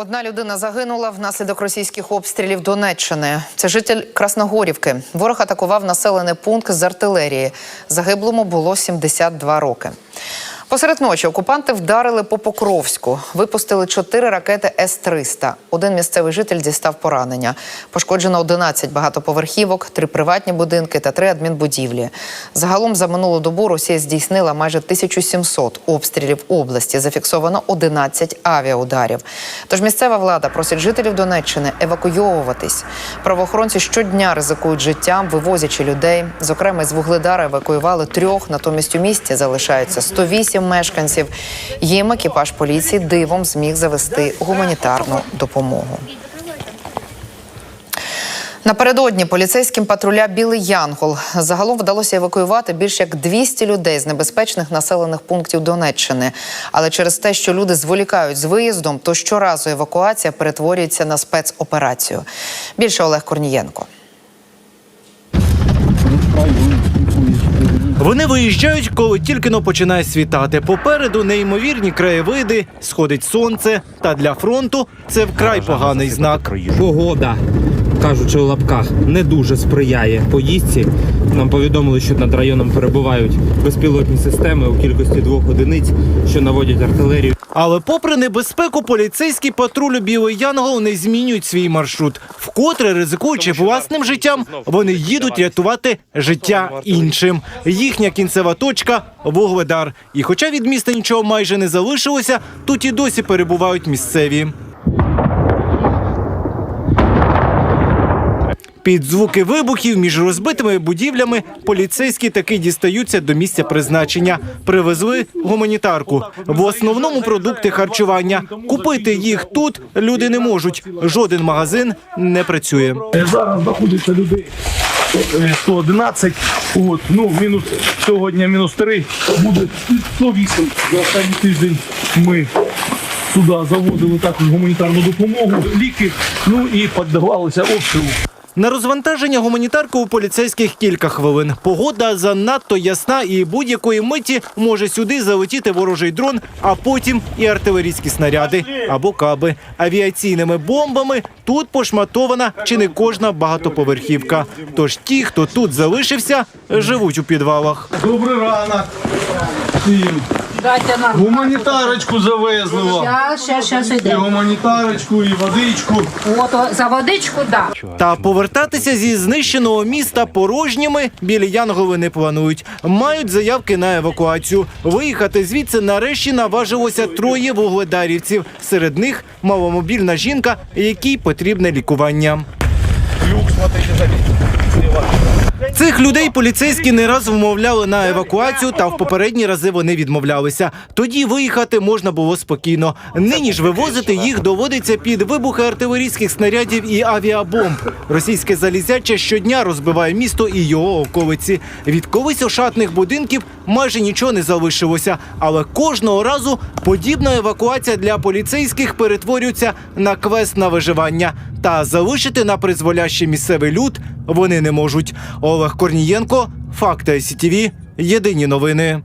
Одна людина загинула внаслідок російських обстрілів Донеччини. Це житель Красногорівки. Ворог атакував населений пункт з артилерії. Загиблому було 72 роки. Посеред ночі окупанти вдарили по Покровську. Випустили чотири ракети С-300. Один місцевий житель дістав поранення. Пошкоджено 11 багатоповерхівок, три приватні будинки та три адмінбудівлі. Загалом за минулу добу Росія здійснила майже 1700 обстрілів області. Зафіксовано 11 авіаударів. Тож місцева влада просить жителів Донеччини евакуйовуватись. Правоохоронці щодня ризикують життям, вивозячи людей. Зокрема, з Вугледара евакуювали трьох. Натомість у місті залишаються 108 мешканців. Їм екіпаж поліції дивом зміг завести гуманітарну допомогу. Напередодні поліцейським патруля Білий Янгол загалом вдалося евакуювати більш як 200 людей з небезпечних населених пунктів Донеччини. Але через те, що люди зволікають з виїздом, то щоразу евакуація перетворюється на спецоперацію. Більше Олег Корнієнко. Вони виїжджають, коли тільки но починає світати. Попереду неймовірні краєвиди, сходить сонце. Та для фронту це вкрай поганий знак. Погода, кажучи у лапках, не дуже сприяє поїздці. Нам повідомили, що над районом перебувають безпілотні системи у кількості двох одиниць, що наводять артилерію. Але, попри небезпеку, поліцейські патрулю Білий Янгол не змінюють свій маршрут. Вкотре ризикуючи власним життям, вони їдуть рятувати життя іншим. Їхня кінцева точка Вугледар. І хоча від міста нічого майже не залишилося, тут і досі перебувають місцеві. Під звуки вибухів між розбитими будівлями поліцейські таки дістаються до місця призначення. Привезли гуманітарку. В основному продукти харчування. Купити їх тут люди не можуть. Жоден магазин не працює. Е, Зараз знаходиться людей е, 111. От, ну, мінус сьогодні мінус 3. Буде 108. За останній тиждень ми сюди завозили також гуманітарну допомогу, ліки, ну і піддавалися обстрілу. На розвантаження гуманітарку у поліцейських кілька хвилин. Погода занадто ясна і будь-якої миті може сюди залетіти ворожий дрон, а потім і артилерійські снаряди або каби. Авіаційними бомбами тут пошматована чи не кожна багатоповерхівка. Тож ті, хто тут залишився, живуть у підвалах. Добрий ранок. Всім. Гуманітарочку завезли вам. Щас, щас, щас І гуманітарочку, і водичку. От о, за водичку, да. Та повертатися зі знищеного міста порожніми білі янголи не планують. Мають заявки на евакуацію. Виїхати звідси нарешті наважилося троє вугледарівців. Серед них маломобільна жінка, якій потрібне лікування. Цих людей поліцейські не раз вмовляли на евакуацію, та в попередні рази вони відмовлялися. Тоді виїхати можна було спокійно. Нині ж вивозити їх доводиться під вибухи артилерійських снарядів і авіабомб. Російське залізяче щодня розбиває місто і його околиці. Від колись ошатних будинків майже нічого не залишилося, але кожного разу подібна евакуація для поліцейських перетворюється на квест на виживання. Та залишити на призволяще місцевий люд вони не можуть. Олег Корнієнко, Факти СІТІВІ, Єдині новини.